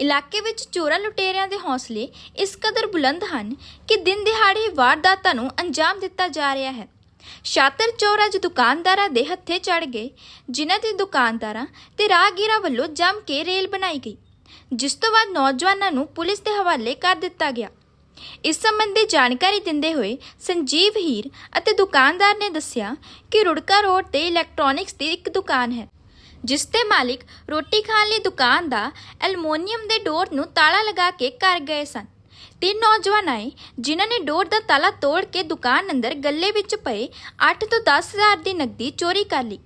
ਇਲਾਕੇ ਵਿੱਚ ਚੋਰਾਂ ਲੁਟੇਰਿਆਂ ਦੇ ਹੌਸਲੇ ਇਸ ਕਦਰ ਬੁਲੰਦ ਹਨ ਕਿ ਦਿਨ ਦਿਹਾੜੇ ਵਾਰਦਾਤਾਂ ਨੂੰ ਅੰਜਾਮ ਦਿੱਤਾ ਜਾ ਰਿਹਾ ਹੈ। ਸ਼ਾਤਰ ਚੋਰ ਅੱਜ ਦੁਕਾਨਦਾਰਾਂ ਦੇ ਹੱਥੇ ਚੜ ਗਏ, ਜਿਨ੍ਹਾਂ ਦੇ ਦੁਕਾਨਦਾਰਾਂ ਤੇ ਰਾਹਗੀਰਾਂ ਵੱਲੋਂ ਜੰਮ ਕੇ ਰੇਲ ਬਣਾਈ ਗਈ, ਜਿਸ ਤੋਂ ਬਾਅਦ ਨੌਜਵਾਨਾਂ ਨੂੰ ਪੁਲਿਸ ਦੇ ਹਵਾਲੇ ਕਰ ਦਿੱਤਾ ਗਿਆ। ਇਸ ਸੰਬੰਧੀ ਜਾਣਕਾਰੀ ਦਿੰਦੇ ਹੋਏ ਸੰਜੀਵ ਹੀਰ ਅਤੇ ਦੁਕਾਨਦਾਰ ਨੇ ਦੱਸਿਆ ਕਿ ਰੁੜਕਾ ਰੋਡ ਤੇ ਇਲੈਕਟ੍ਰੋਨਿਕਸ ਦੀ ਇੱਕ ਦੁਕਾਨ ਹੈ। ਜਿਸ ਦੇ ਮਾਲਿਕ ਰੋਟੀ ਖਾਣ ਲਈ ਦੁਕਾਨ ਦਾ ਐਲੂਮੀਨੀਅਮ ਦੇ ਡੋਰ ਨੂੰ ਤਾਲਾ ਲਗਾ ਕੇ ਘਰ ਗਏ ਸਨ। ਤਿੰਨ ਨੌਜਵਾਨ ਆਏ ਜਿਨ੍ਹਾਂ ਨੇ ਡੋਰ ਦਾ ਤਾਲਾ ਤੋੜ ਕੇ ਦੁਕਾਨ ਅੰਦਰ ਗੱਲੇ ਵਿੱਚ ਪਏ 8 ਤੋਂ 10 ਹਜ਼ਾਰ ਦੀ ਨਕਦੀ ਚੋਰੀ ਕਰ ਲਈ।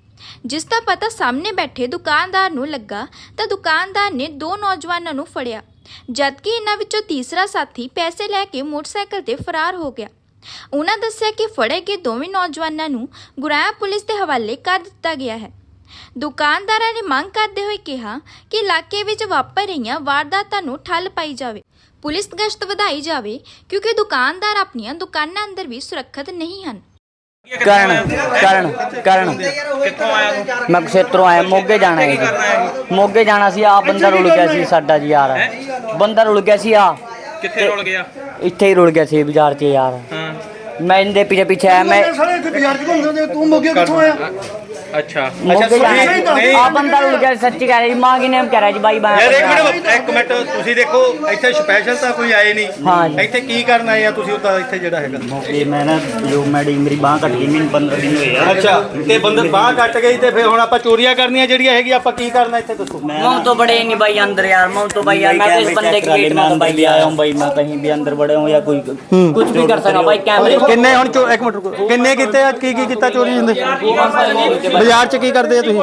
ਜਿਸ ਦਾ ਪਤਾ ਸਾਹਮਣੇ ਬੈਠੇ ਦੁਕਾਨਦਾਰ ਨੂੰ ਲੱਗਾ ਤਾਂ ਦੁਕਾਨਦਾਰ ਨੇ ਦੋ ਨੌਜਵਾਨਾਂ ਨੂੰ ਫੜਿਆ, ਜਦਕਿ ਇਹਨਾਂ ਵਿੱਚੋਂ ਤੀਸਰਾ ਸਾਥੀ ਪੈਸੇ ਲੈ ਕੇ ਮੋਟਰਸਾਈਕਲ ਤੇ ਫਰਾਰ ਹੋ ਗਿਆ। ਉਹਨਾਂ ਦੱਸਿਆ ਕਿ ਫੜੇ ਗਏ ਦੋਵੇਂ ਨੌਜਵਾਨਾਂ ਨੂੰ ਗੁਰਾਇਆ ਪੁਲਿਸ ਦੇ ਹਵਾਲੇ ਕਰ ਦਿੱਤਾ ਗਿਆ ਹੈ। ਦੁਕਾਨਦਾਰਾਂ ਨੇ ਮੰਗ ਕਰਦੇ ਹੋਏ ਕਿਹਾ ਕਿ ਇਲਾਕੇ ਵਿੱਚ ਵਾਪਰ ਰਹੀਆਂ ਵਾਰਦਾਤਾਂ ਨੂੰ ਠੱਲ ਪਾਈ ਜਾਵੇ ਪੁਲਿਸ ਗਸ਼ਤ ਵਧਾਈ ਜਾਵੇ ਕਿਉਂਕਿ ਦੁਕਾਨਦਾਰ ਆਪਣੀਆਂ ਦੁਕਾਨਾਂ ਅੰਦਰ ਵੀ ਸੁਰੱਖਿਅਤ ਨਹੀਂ ਹਨ। ਕਰਨ ਕਰਨ ਕਰਨ। ਕਿੱਥੋਂ ਆਇਆ ਤੂੰ? ਮੈਂ ਖੇਤਰੋਂ ਆਇਆ ਮੋਗੇ ਜਾਣਾ ਹੈ ਜੀ। ਮੋਗੇ ਜਾਣਾ ਸੀ ਆ ਬੰਦਾ ਰੁਲ ਗਿਆ ਸੀ ਸਾਡਾ ਜੀ ਯਾਰ। ਬੰਦਾ ਰੁਲ ਗਿਆ ਸੀ ਆ ਕਿੱਥੇ ਰੁਲ ਗਿਆ? ਇੱਥੇ ਹੀ ਰੁਲ ਗਿਆ ਸੀ ਬਾਜ਼ਾਰ 'ਚ ਯਾਰ। ਹਾਂ। ਮੈਂ ਇਹਦੇ ਪਿੱਛੇ ਪਿੱਛੇ ਆਇਆ ਮੈਂ ਸਾਰੇ ਇੱਥੇ ਬਾਜ਼ਾਰ ਚ ਘੁੰਮਦੇ ਹੁੰਦੇ ਤੂੰ ਮੋਗੇ ਕਿੱਥੋਂ ਆਇਆ? ਅੱਛਾ ਮੋਗੇ ਜਾਣਾ ਨਹੀਂ ਆ ਬੰਦਾ ਰੁਲ ਗਿਆ ਸੀ, ਸੱਚੀ ਕਹਿ ਰਿਹਾ ਜੀ ਮਾਂ ਕੀ ਨੇਮ ਕਹਿ ਰਿਹਾ ਜੀ ਬਾਈ ਬਾਈ ਯਾਰ ਇੱਕ ਮਿੰਟ ਇੱਕ ਮਿੰਟ ਤੁਸੀਂ ਦੇਖੋ ਇੱਥੇ ਸਪੈਸ਼ਲ ਤਾਂ ਕੋਈ ਆਏ ਹਾਂ ਨਹੀਂ ਜੀ। ਇੱਥੇ ਕੀ ਕਰਨ ਆਏ ਆ ਤੁਸੀਂ ਉੱਤਾ ਇੱਥੇ ਜਿਹੜਾ ਹੈਗਾ ਮੌਕੇ ਮੈਂ ਨਾ ਜੋ ਮੈਡੀ ਮੇਰੀ ਬਾਹ ਕੱਟ ਗਈ ਮੈਨੂੰ 15 ਦਿਨ ਹੋਏ ਆ ਅੱਛਾ ਤੇ ਬੰਦੇ ਬਾਹ ਕੱਟ ਗਈ ਤੇ ਫਿਰ ਹੁਣ ਆਪਾਂ ਚੋਰੀਆਂ ਕਰਨੀਆਂ ਜਿਹੜੀਆਂ ਹੈਗੀ ਆਪਾਂ ਕੀ ਕਰਨਾ ਇੱਥੇ ਦੱਸੋ मैं मऊ तो बड़े नहीं भाई अंदर यार मऊ तो भाई यार मैं तो इस बंदे के गेट में तो भाई भी आया हूँ भाई मैं कहीं भी अंदर बड़े हूँ या कोई कुछ भी कर सकता भाई कैमरे ਕਿੰਨੇ ਹੁਣ ਚੋ- ਇੱਕ ਮਿੰਟ ਰੁਕੋ ਕਿੰਨੇ ਕੀਤੇ ਆ ਕੀ ਕੀ ਕੀਤਾ ਚੋਰੀ ਹੁੰਦੇ ਬਾਜ਼ਾਰ 'ਚ ਕੀ ਕਰਦੇ ਆ ਤੁਸੀਂ?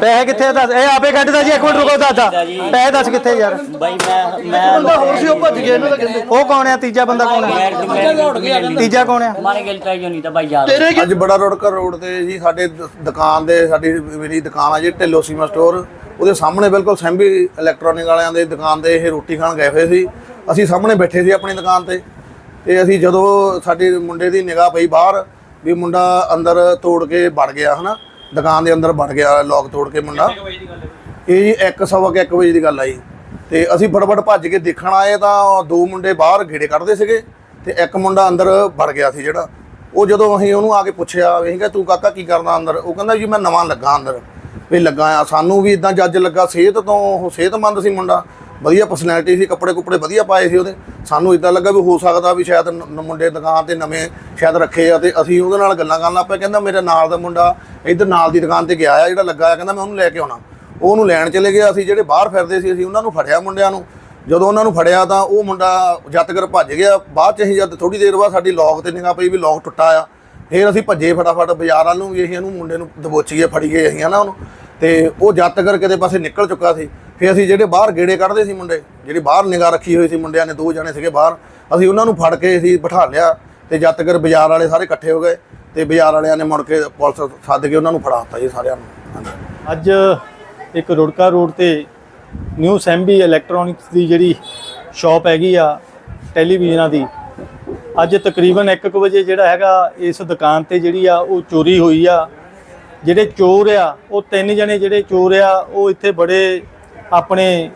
ਪੈਸੇ ਕਿੱਥੇ ਦੱਸ? ਇਹ ਆਪੇ ਕੱਢਦਾ ਜੀ ਇੱਕ ਮਿੰਟ ਰੁਕੋ ਦਾਦਾ। ਪੈਸੇ ਦੱਸ ਕਿੱਥੇ ਯਾਰ? ਬਾਈ ਮੈਂ ਉਹ ਕੌਣ ਆ? ਤੀਜਾ ਬੰਦਾ ਕੌਣ ਆ? ਤੀਜਾ ਕੌਣ ਆ? ਮਾਰੇ ਗਿਲ ਤਾਂ ਬੜਾ ਰੋਡਕਰ ਰੋਡ ਤੇ ਜੀ ਸਾਡੇ ਦੁਕਾਨ ਦੇ ਸਾਡੀ ਮੇਰੀ ਦੁਕਾਨ ਆ ਜੀ ਢਿੱਲੋ ਸੀਮਾ ਸਟੋਰ ਉਹਦੇ ਸਾਹਮਣੇ ਬਿਲਕੁਲ ਸੈਂਬੀ ਇਲੈਕਟ੍ਰੋਨਿਕ ਵਾਲਿਆਂ ਦੇ ਦੁਕਾਨ ਤੇ ਇਹ ਰੋਟੀ ਖਾਣ ਗਏ ਹੋਏ ਸੀ। ਅਸੀਂ ਸਾਹਮਣੇ ਬੈਠੇ ਸੀ ਆਪਣੀ ਦੁਕਾਨ ਤੇ। ਤੇ ਅਸੀਂ ਜਦੋਂ ਸਾਡੇ ਮੁੰਡੇ ਦੀ ਨਿਗਾਹ ਪਈ ਬਾਹਰ ਵੀ ਮੁੰਡਾ ਅੰਦਰ ਤੋੜ ਕੇ ਵੜ ਗਿਆ ਹਨਾ? ਦੁਕਾਨ ਦੇ ਅੰਦਰ ਵੜ ਗਿਆ ਲੋਕ ਤੋੜ ਕੇ ਮੁੰਡਾ। ਇਹ ਜੀ 1 ਸਵਾ ਕੁ ਇੱਕ ਵਜੇ ਦੀ ਗੱਲ ਆਈ ਤੇ ਅਸੀਂ ਫਟਾਫਟ ਭੱਜ ਕੇ ਦੇਖਣ ਆਏ ਤਾਂ ਦੋ ਮੁੰਡੇ ਬਾਹਰ ਗੇੜੇ ਕੱਢਦੇ ਸੀਗੇ ਤੇ ਇੱਕ ਮੁੰਡਾ ਅੰਦਰ ਵੜ ਗਿਆ ਸੀ ਜਿਹੜਾ। ਉਹ ਜਦੋਂ ਅਸੀਂ ਉਹਨੂੰ ਆ ਕੇ ਪੁੱਛਿਆ ਵੀ ਅਸੀਂ ਕਿਹਾ ਤੂੰ ਕਾਕਾ ਕੀ ਕਰਦਾ ਅੰਦਰ? ਉਹ ਕਹਿੰਦਾ ਜੀ ਮੈਂ ਨਵਾਂ ਲੱਗਾ ਅੰਦਰ। ਵੀ ਲੱਗਾ ਆ। ਸਾਨੂੰ ਵੀ ਇਦਾਂ ਜੱਜ ਲੱਗਾ ਸਿਹਤ ਤੋਂ ਉਹ ਸਿਹਤਮੰਦ ਸੀ ਮੁੰਡਾ। ਵਧੀਆ ਪਰਸਨੈਲਿਟੀ ਸੀ, ਕੱਪੜੇ ਕੁਪੜੇ ਵਧੀਆ ਪਾਏ ਸੀ ਉਹਦੇ। ਸਾਨੂੰ ਇਦਾਂ ਲੱਗਾ ਵੀ ਹੋ ਸਕਦਾ ਵੀ ਸ਼ਾਇਦ ਨ- ਮੁੰਡੇ ਦੁਕਾਨ ਤੇ ਨਵੇਂ ਸ਼ਾਇਦ ਰੱਖੇ ਆ ਤੇ ਅਸੀਂ ਉਹਦੇ ਨਾਲ ਗੱਲਾਂ ਕਰਨ ਲੱਗ ਪਏ। ਕਹਿੰਦਾ ਮੇਰੇ ਨਾਲ ਦਾ ਮੁੰਡਾ ਇੱਧਰ ਨਾਲ ਦੀ ਦੁਕਾਨ ਤੇ ਗਿਆ ਆ, ਜਿਹੜਾ ਲੱਗਾ ਆ, ਕਹਿੰਦਾ ਮੈਂ ਉਹਨੂੰ ਲੈ ਕੇ ਆਉਣਾ। ਉਹ ਉਹਨੂੰ ਲੈਣ ਚਲੇ ਗਏ, ਅਸੀਂ ਜਿਹੜੇ ਬਾਹਰ ਫਿਰਦੇ ਸੀ, ਅਸੀਂ ਉਹਨਾਂ ਨੂੰ ਫੜਿਆ ਮੁੰਡਿਆਂ ਨੂੰ। ਜਦੋਂ ਉਹਨਾਂ ਨੂੰ ਫੜਿਆ ਤਾਂ ਉਹ ਮੁੰਡਾ ਜੱਤਗਰ ਭੱਜ ਗਿਆ। ਬਾਅਦ ਚ ਅਸੀਂ ਜਦ ਥੋੜੀ ਦੇਰ ਬਾਅਦ ਸਾਡੀ ਲੌਕ ਤੇ ਨਿਗਾਹ ਪਈ ਵੀ ਲੌਕ ਟੁੱਟਾ ਆ। ਫਿਰ ਅਸੀਂ ਭੱਜੇ ਫਟਾਫਟ ਬਾਜ਼ਾਰ ਵੱਲ ਨੂੰ ਵੀ ਅਸੀਂ ਇਹਨੂੰ ਮੁੰਡੇ ਨੂੰ ਦਬੋਚੀਏ, ਫੜੀਏ ਅਸੀਂ ਹਨਾ ਉਹਨੂੰ। ਤੇ ਉਹ ਜੱਤਗਰ ਕਿਤੇ ਪਾਸੇ ਨਿਕਲ ਚੁੱਕਾ ਸੀ। ਫਿਰ ਅਸੀਂ ਜਿਹੜੇ ਬਾਹਰ ਗੇੜੇ ਕੱਢਦੇ ਸੀ ਮੁੰਡੇ, ਜਿਹੜੀ ਬਾਹਰ ਨਿਗਾਹ ਰੱਖੀ ਹੋਈ ਸੀ ਮੁੰਡਿਆਂ ਨੇ, ਦੋ ਜਣੇ ਸੀਗੇ ਬਾਹਰ, ਅਸੀਂ ਉਹਨਾਂ ਨੂੰ ਫੜ ਕੇ ਅਸੀਂ ਬਿਠਾ ਲਿਆ ਤੇ ਤੱਕ ਬਾਜ਼ਾਰ ਵਾਲੇ ਸਾਰੇ ਇਕੱਠੇ ਹੋ ਗਏ ਤੇ ਬਾਜ਼ਾਰ ਵਾਲਿਆਂ ਨੇ ਮੁੜ ਕੇ ਪੁਲਿਸ ਸੱਦ ਕੇ ਉਹਨਾਂ ਨੂੰ ਫੜਾ ਦਿੱਤਾ ਜੀ ਸਾਰਿਆਂ ਨੂੰ। ਅੱਜ ਇੱਕ ਰੁੜਕਾ ਰੋਡ ਤੇ ਨਿਊ ਸੈਂਬੀ ਇਲੈਕਟ੍ਰੋਨਿਕਸ ਦੀ ਜਿਹੜੀ ਸ਼ਾਪ ਹੈਗੀ ਆ ਟੈਲੀਵਿਜ਼ਨਾਂ ਦੀ, ਅੱਜ ਤਕਰੀਬਨ 1:00 ਵਜੇ ਜਿਹੜਾ ਹੈਗਾ ਇਸ ਦੁਕਾਨ ਤੇ ਜਿਹੜੀ ਆ ਉਹ ਚੋਰੀ ਹੋਈ ਆ। ਜਿਹੜੇ ਚੋਰ ਆ, ਉਹ ਤਿੰਨ ਜਣੇ ਜਿਹੜੇ ਚੋਰ ਆ, ਉਹ ਇੱਥੇ ਬੜੇ ਆਪਣੇ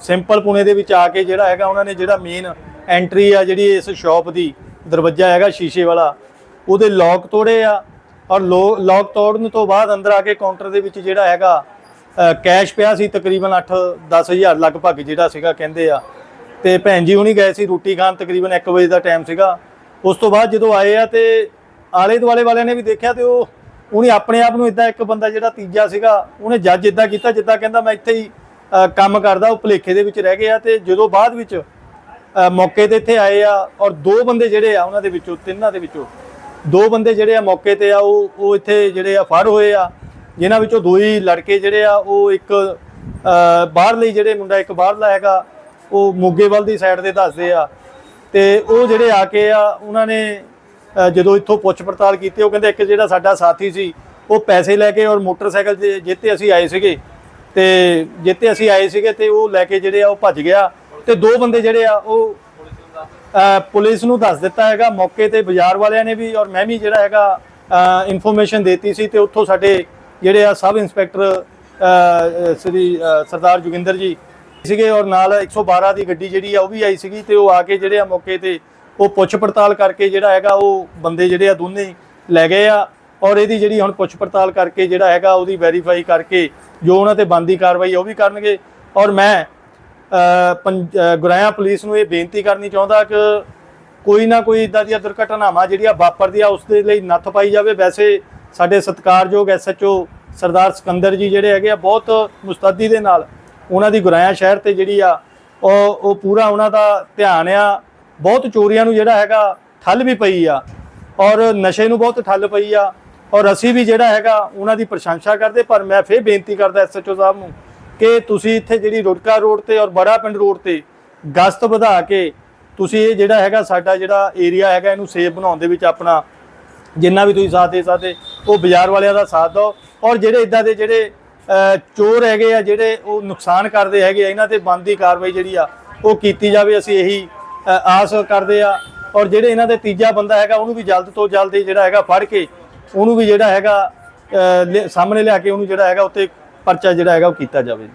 ਸਿੰਪਲ ਪੁਣੇ ਦੇ ਵਿੱਚ ਆ ਕੇ ਜਿਹੜਾ ਹੈਗਾ ਉਹਨਾਂ ਨੇ ਜਿਹੜਾ ਮੇਨ ਐਂਟਰੀ ਆ ਜਿਹੜੀ ਇਸ ਸ਼ਾਪ ਦੀ, ਦਰਵਾਜ਼ਾ ਹੈਗਾ ਸ਼ੀਸ਼ੇ ਵਾਲਾ, ਉਹਦੇ ਲੋਕ ਤੋੜੇ ਆ ਔਰ ਲੋਕ ਤੋੜਨ ਤੋਂ ਬਾਅਦ ਅੰਦਰ ਆ ਕੇ ਕਾਊਂਟਰ ਦੇ ਵਿੱਚ ਜਿਹੜਾ ਹੈਗਾ ਕੈਸ਼ ਪਿਆ ਸੀ ਤਕਰੀਬਨ 8-10 ਹਜ਼ਾਰ ਲਗਭਗ ਜਿਹੜਾ ਸੀਗਾ ਕਹਿੰਦੇ ਆ। ਤੇ ਭੈਣ ਜੀ ਹੁਣੀ ਗਏ ਸੀ ਰੋਟੀ ਖਾਣ ਤਕਰੀਬਨ 1 ਵਜੇ ਦਾ ਟਾਈਮ ਸੀਗਾ। ਉਸ ਤੋਂ ਬਾਅਦ ਜਦੋਂ ਆਏ ਆ ਤੇ ਆਲੇ ਦੁਆਲੇ ਵਾਲਿਆਂ ਨੇ ਵੀ ਦੇਖਿਆ ਤੇ ਉਹ ਉਹਨੇ ਆਪਣੇ ਆਪ ਨੂੰ ਇਦਾਂ ਇੱਕ ਬੰਦਾ ਜਿਹੜਾ ਤੀਜਾ ਸੀਗਾ ਉਹਨੇ ਜੱਜ ਇਦਾਂ ਕੀਤਾ ਜਿੱਦਾਂ ਕਹਿੰਦਾ ਮੈਂ ਇੱਥੇ ਹੀ ਕੰਮ ਕਰਦਾ ਉਹ ਭੁਲੇਖੇ ਦੇ ਵਿੱਚ ਰਹਿ ਗਿਆ ਤੇ ਜਦੋਂ ਬਾਅਦ ਵਿੱਚ ਮੌਕੇ ਤੇ ਇੱਥੇ ਆਏ ਆ ਔਰ ਦੋ ਬੰਦੇ ਜਿਹੜੇ ਆ ਉਹਨਾਂ ਦੇ ਵਿੱਚੋਂ ਤਿੰਨਾਂ ਦੇ ਵਿੱਚੋਂ ਦੋ ਬੰਦੇ ਜਿਹੜੇ ਆ ਮੌਕੇ ਤੇ ਆ ਉਹ ਉਹ ਇੱਥੇ ਜਿਹੜੇ ਆ ਫੜ ਹੋਏ ਆ ਜਿਨ੍ਹਾਂ ਵਿੱਚੋਂ ਦੋ ਹੀ ਲੜਕੇ ਜਿਹੜੇ ਆ ਉਹ ਇੱਕ ਅ, ਬਾਹਰਲੇ ਜਿਹੜੇ ਮੁੰਡਾ ਇੱਕ ਬਾਹਰਲਾ ਹੈਗਾ ਉਹ ਮੋਗੇਵਾਲ ਦੀ ਸਾਈਡ ਤੇ ਦੱਸਦੇ ਆ ਤੇ ਉਹ ਜਿਹੜੇ ਆ ਕੇ ਆ ਉਹਨਾਂ ਨੇ ਜਦੋਂ ਇੱਥੋਂ ਪੁੱਛ ਪੜਤਾਲ ਕੀਤੀ, ਉਹ ਕਹਿੰਦੇ ਇੱਕ ਜਿਹੜਾ ਸਾਡਾ ਸਾਥੀ ਸੀ, ਉਹ ਪੈਸੇ ਲੈ ਕੇ ਔਰ ਮੋਟਰਸਾਈਕਲ ਤੇ ਜਿੱਤੇ ਅਸੀਂ ਆਏ ਸੀਗੇ। ਤੇ ਜਿੱਤੇ ਅਸੀਂ ਆਏ ਸੀਗੇ ਤੇ ਉਹ ਲੈ ਕੇ ਜਿਹੜੇ ਆ, ਉਹ ਭੱਜ ਗਿਆ। ਤੇ ਦੋ ਬੰਦੇ ਜਿਹੜੇ ਆ, ਉਹ ਪੁਲਿਸ ਨੂੰ ਦੱਸ ਦਿੱਤਾ ਹੈਗਾ। ਮੌਕੇ ਤੇ ਬਾਜ਼ਾਰ ਵਾਲਿਆਂ ਨੇ ਵੀ ਔਰ ਮੈਂ ਵੀ ਜਿਹੜਾ ਹੈਗਾ ਇਨਫੋਰਮੇਸ਼ਨ ਦਿੱਤੀ ਸੀ ਤੇ ਉੱਥੋਂ ਸਾਡੇ ਜਿਹੜੇ ਆ ਸਬ ਇੰਸਪੈਕਟਰ ਸ੍ਰੀ ਸਰਦਾਰ ਜੋਗਿੰਦਰ ਜੀ ਸੀਗੇ ਔਰ ਨਾਲ 112 ਦੀ ਗੱਡੀ ਜਿਹੜੀ ਆ, ਉਹ ਵੀ ਆਈ ਸੀਗੀ ਤੇ ਉਹ ਆ ਕੇ ਜਿਹੜੇ ਆ ਮੌਕੇ ਤੇ ਉਹ ਪੁੱਛ ਪੜਤਾਲ ਕਰਕੇ ਜਿਹੜਾ ਹੈਗਾ ਉਹ ਬੰਦੇ ਜਿਹੜੇ ਆ ਦੋਨੇ ਲੈ ਗਏ ਆ ਔਰ ਇਹਦੀ ਜਿਹੜੀ ਹੁਣ ਪੁੱਛ ਪੜਤਾਲ ਕਰਕੇ ਜਿਹੜਾ ਹੈਗਾ ਉਹਦੀ ਵੈਰੀਫਾਈ ਕਰਕੇ ਜੋ ਉਹਨਾਂ ਤੇ ਬੰਦੀ ਕਾਰਵਾਈ ਉਹ ਵੀ ਕਰਨਗੇ। ਔਰ ਮੈਂ ਅ, ਗੁਰਾਇਆ ਪੁਲਿਸ ਨੂੰ ਇਹ ਬੇਨਤੀ ਕਰਨੀ ਚਾਹੁੰਦਾ ਕਿ ਕੋਈ ਨਾ ਕੋਈ ਇਦਾਂ ਦੀਆਂ ਦੁਰਘਟਨਾਵਾਂ ਜਿਹੜੀਆਂ ਵਾਪਰਦੀਆਂ ਉਸ ਦੇ ਲਈ ਨੱਥ ਪਾਈ ਜਾਵੇ। ਵੈਸੇ ਸਾਡੇ ਸਤਿਕਾਰਯੋਗ ਐਸਐਚਓ ਸਰਦਾਰ ਸਿਕੰਦਰ ਜੀ ਜਿਹੜੇ ਹੈਗੇ ਆ ਬਹੁਤ ਮੁਸਤੱਦੀ ਦੇ ਨਾਲ ਉਹਨਾਂ ਦੀ ਗੁਰਾਇਆ ਸ਼ਹਿਰ ਤੇ ਜਿਹੜੀ ਆ ਉਹ ਉਹ ਪੂਰਾ ਉਹਨਾਂ ਦਾ ਧਿਆਨ ਆ ਬਹੁਤ ਚੋਰੀਆਂ ਨੂੰ ਜਿਹੜਾ ਹੈਗਾ ਠੱਲ ਵੀ ਪਈ ਆ ਔਰ ਨਸ਼ੇ ਨੂੰ ਬਹੁਤ ਠੱਲ ਪਈ ਆ ਔਰ ਅਸੀਂ ਵੀ ਜਿਹੜਾ ਹੈਗਾ ਉਹਨਾਂ ਦੀ ਪ੍ਰਸ਼ੰਸਾ ਕਰਦੇ, ਪਰ ਮੈਂ ਫੇਰ ਬੇਨਤੀ ਕਰਦਾ ਐਸਐਚਓ ਸਾਹਿਬ ਨੂੰ ਕਿ ਤੁਸੀਂ ਇੱਥੇ ਜਿਹੜੀ ਰੁੜਕਾ ਰੋਡ ਤੇ ਔਰ ਬੜਾ ਪਿੰਡ ਰੋਡ ਤੇ ਗਸ਼ਤ ਵਧਾ ਕੇ ਤੁਸੀਂ ਇਹ ਜਿਹੜਾ ਹੈਗਾ ਸਾਡਾ ਜਿਹੜਾ ਏਰੀਆ ਹੈਗਾ ਇਹਨੂੰ ਸੇਫ ਬਣਾਉਣ ਦੇ ਵਿੱਚ ਆਪਣਾ ਜਿੰਨਾ ਵੀ ਤੁਸੀਂ ਸਾਥ ਦੇ ਸਕਦੇ ਉਹ ਬਾਜ਼ਾਰ ਵਾਲਿਆਂ ਦਾ ਸਾਥ ਦਿਓ ਔਰ ਜਿਹੜੇ ਇਦਾਂ ਦੇ ਜਿਹੜੇ ਚੋਰ ਹੈਗੇ ਆ ਜਿਹੜੇ ਉਹ ਨੁਕਸਾਨ ਕਰਦੇ ਹੈਗੇ ਆ, ਇਹਨਾਂ ਤੇ ਬਣਦੀ ਕਾਰਵਾਈ ਜਿਹੜੀ ਆ ਉਹ ਕੀਤੀ ਜਾਵੇ, ਅਸੀਂ ਇਹੀ ਆਸ ਕਰਦੇ ਆ। ਔਰ ਜਿਹੜੇ ਇਹਨਾਂ ਦੇ ਤੀਜਾ ਬੰਦਾ ਹੈਗਾ ਉਹਨੂੰ ਵੀ ਜਲਦ ਤੋਂ ਜਲਦ ਜਿਹੜਾ ਹੈਗਾ ਫੜ ਕੇ ਉਹਨੂੰ ਵੀ ਜਿਹੜਾ ਹੈਗਾ ਅ, ਸਾਹਮਣੇ ਲਿਆ ਕੇ ਉਹਨੂੰ ਜਿਹੜਾ ਹੈਗਾ ਉੱਤੇ ਪਰਚਾ ਜਿਹੜਾ ਹੈਗਾ ਉਹ ਕੀਤਾ ਜਾਵੇ।